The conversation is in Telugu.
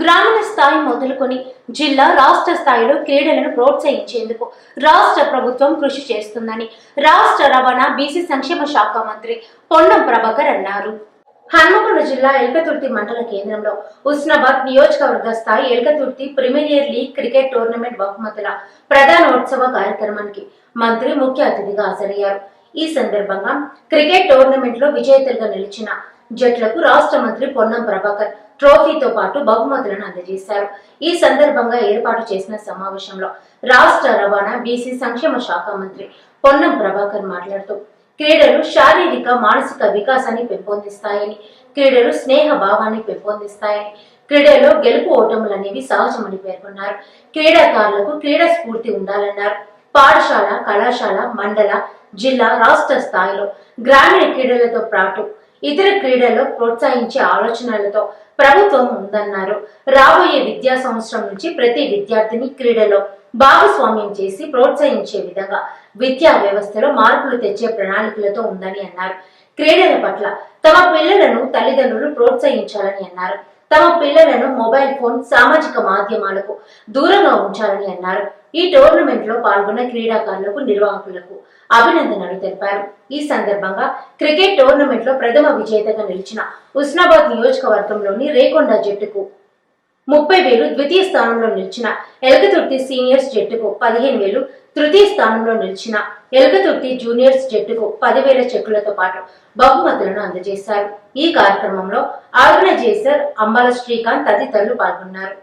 గ్రామీణ స్థాయి మొదలుకొని జిల్లా రాష్ట్ర స్థాయిలో క్రీడలను ప్రోత్సహించేందుకు రాష్ట్ర ప్రభుత్వం కృషి చేస్తుందని రాష్ట్ర రవాణా బీసీ సంక్షేమ శాఖ మంత్రి పొన్నం ప్రభాకర్ అన్నారు. హన్మకొండ జిల్లా ఎల్కతుర్తి మండల కేంద్రంలో ఉస్నాబాద్ నియోజకవర్గ స్థాయి Elkathurthi premier league cricket tournament బహుమతుల ప్రధానోత్సవ కార్యక్రమానికి మంత్రి ముఖ్య అతిథిగా హాజరయ్యారు. ఈ సందర్భంగా క్రికెట్ టోర్నమెంట్లో విజేతలుగా నిలిచిన జట్లకు రాష్ట్ర మంత్రి పొన్నం ప్రభాకర్ ట్రోఫీతో పాటు బహుమతులను అందజేశారు. ఈ సందర్భంగా ఏర్పాటు చేసిన సమావేశంలో రాష్ట్ర రవాణా బీసీ సంక్షేమ శాఖ మంత్రి పొన్నం ప్రభాకర్ మాట్లాడుతూ క్రీడలు శారీరక మానసిక వికాసాన్ని పెంపొందిస్తాయని క్రీడలు స్నేహ భావాన్ని పెంపొందిస్తాయని క్రీడలో గెలుపు ఓటములు అనేవి సహజమని పేర్కొన్నారు. క్రీడాకారులకు క్రీడా స్ఫూర్తి ఉండాలన్నారు. పాఠశాల కళాశాల మండల జిల్లా రాష్ట్ర స్థాయిలో గ్రామీణ క్రీడలతో పాటు ఇతర క్రీడల్లో ప్రోత్సహించే ఆలోచనలతో ప్రభుత్వం ఉందన్నారు. రాబోయే విద్యా సంవత్సరం నుంచి ప్రతి విద్యార్థిని క్రీడలో భాగస్వామ్యం చేసి ప్రోత్సహించే విధంగా విద్యా వ్యవస్థలో మార్పులు తెచ్చే ప్రణాళికలతో ఉందని అన్నారు. క్రీడల పట్ల తమ పిల్లలను తల్లిదండ్రులు ప్రోత్సహించాలని అన్నారు. తమ పిల్లలను మొబైల్ ఫోన్ సామాజిక మాధ్యమాలకు దూరంగా ఉంచాలని అన్నారు. ఈ టోర్నమెంట్లో పాల్గొన్న క్రీడాకారులకు నిర్వాహకులకు అభినందనలు తెలిపారు. ఈ సందర్భంగా క్రికెట్ టోర్నమెంట్లో ప్రథమ విజేతగా నిలిచిన ఉస్నాబాద్ నియోజకవర్గంలోని రేకొండ జట్టుకు ముప్పై వేలు ద్వితీయ స్థానంలో నిలిచిన ఎలకతుర్తి సీనియర్స్ జట్టుకు పదిహేను వేలు తృతీయ స్థానంలో నిలిచిన ఎలకతుర్తి జూనియర్స్ జట్టుకు పదివేల చెక్కులతో పాటు బహుమతులను అందజేశారు. ఈ కార్యక్రమంలో ఆర్గనైజేసర్ అంబాల శ్రీకాంత్ తదితరులు పాల్గొన్నారు.